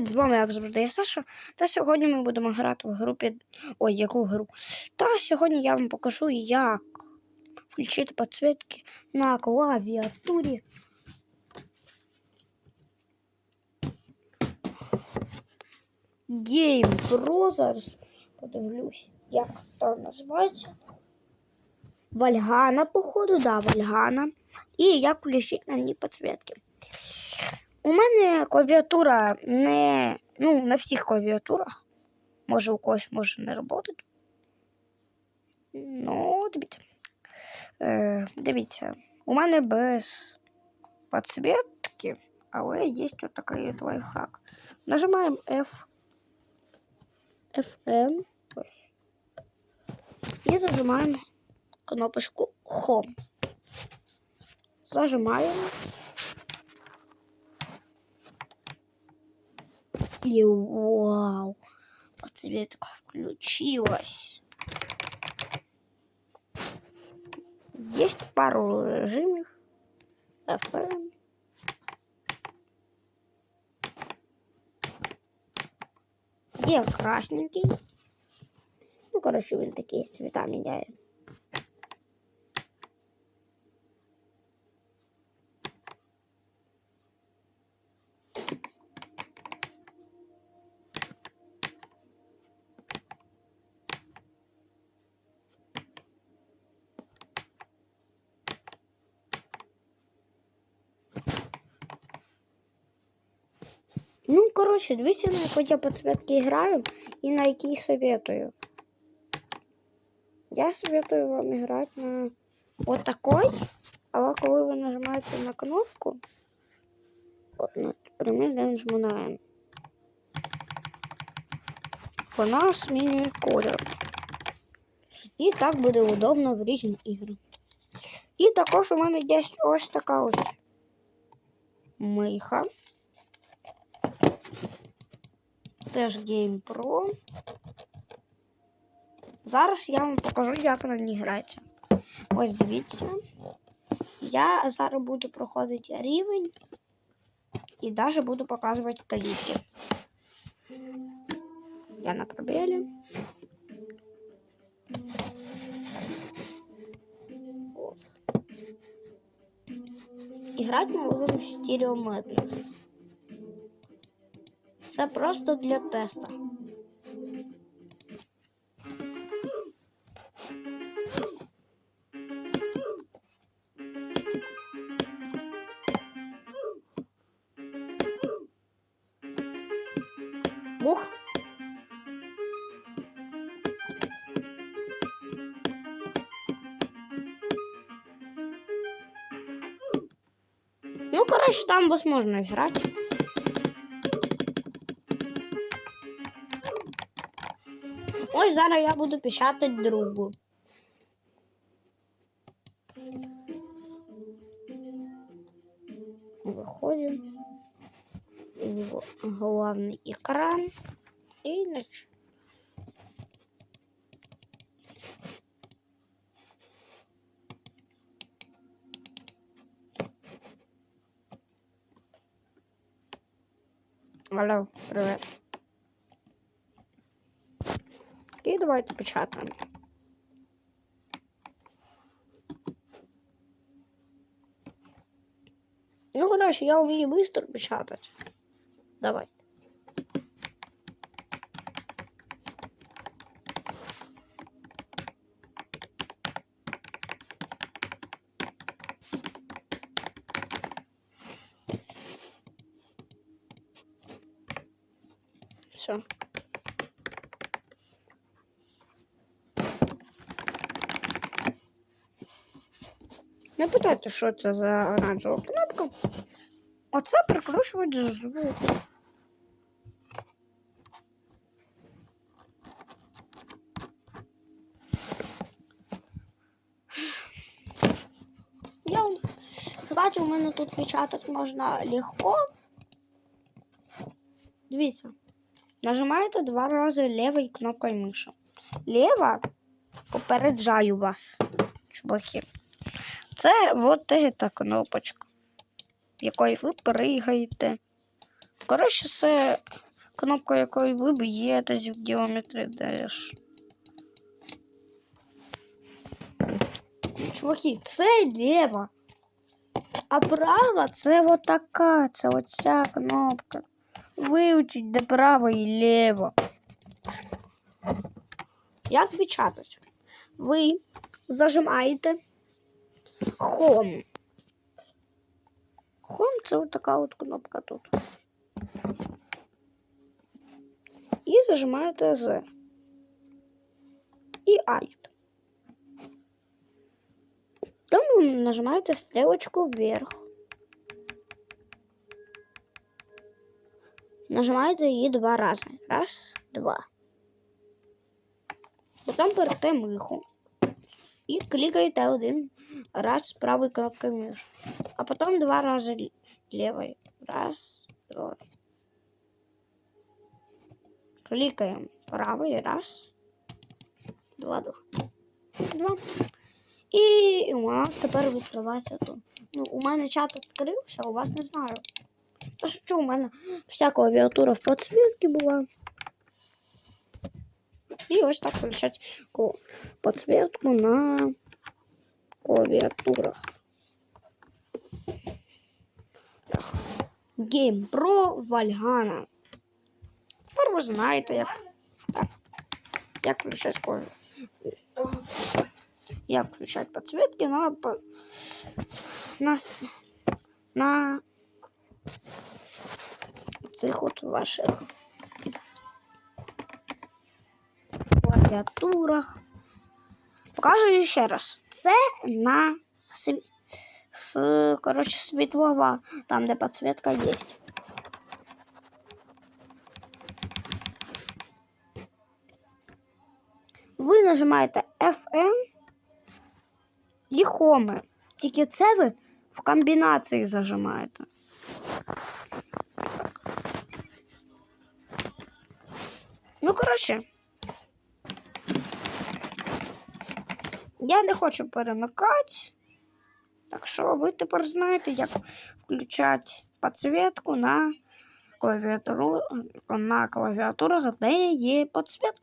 З вами, як завжди, я Саша. Та сьогодні ми будемо грати в групі. Ой, яку гру? Та сьогодні я вам покажу, як включити підсвітки на клавіатурі. Game. Зараз подивлюсь, як то називається. Вальгана, походу, да, Вальгана. І як включити на ній підсвітки. У мене клавіатура не. Ну, на всіх клавіатурах. Може, у когось може не працювати. Ну, дивіться. Е, дивіться, у мене без підсвітки, але є ось такий от лайфхак. Нажимаємо F. FN. І зажимаємо кнопочку Home. Зажимаємо. И вау, подсветка включилась. Есть пару режимов. FM. Є красненький. Ну, коротше, він такі цвіта міняє. Ну, коротше, дивіться, на яку я підсвітки граю і на якій советую. Я советую вам грати на вот такой, але коли ви нажимаєте на кнопку, от, наприклад, я нажму на N, вона змінює колір. І так буде удобно в різні ігри. І також у мене є ось така ось миха. Теж Game Pro. Зараз я вам покажу, як на ній грається. Ось дивіться. Я зараз буду проходити рівень і навіть буду показувати кліки. Я на пробелі. От. І грати ми будемо в Stereo Madness. Це просто для теста. Бух. Ну, короче, там возможно играть. Ось зараз я буду печатати другу. Виходимо в главный экран и нач... Алло, привет. І давайте почати. Ну, коротше, я умею быстро печатать. Давай. Все. Не питайте, що це за оранжева кнопка. Оце прикручувати звук. Я, кстати, у мене тут печатати можна легко. Дивіться. Нажимаєте два рази лівою кнопкою миші. Ліва попереджаю вас, чуваки. Це от та кнопочка, якою ви пригаєте. Коротше, це кнопка, якою ви б'єтесь в Geometry Dash. Чуваки, це ліва. А права це вот така, це оця кнопка. Вивчіть, де право і ліво. Як печатать? Ви зажимаєте Home. Home це от така от кнопка тут. І зажимаєте Z. І Alt. Там ви нажимаєте стрілочку вверх. Нажимаєте її два рази. Раз, два. Потім берете миху. І клікаєте один раз правою кнопкою миші. А потім два рази л- Раз, два. Клікаємо правою. Раз, два, два. Два. І у нас тепер відкривається тут. Ну, у мене чат відкрився, у вас не знаю. Та що у мене вся клавіатура в підсвітці була. І ось так включати ко- підсвітку на клавіатурах. Так. Game Pro Valhalla. Тепер ви знаєте, як, так, як включати клавіатуру. Як включати підсвітки на, по- на, с- на цих от ваших клавіатурах. Покажу ще раз. Це на сві... с, короче, світлова, там, де підсвітка є. Ви нажимаєте FM і Home. Тільки це ви в комбінації зажимаєте. Ну, коротше. Я не хочу перемикати. Так що ви тепер знаєте, як включати підсвітку на клавіатуру на клавіатурах, де є підсвітка.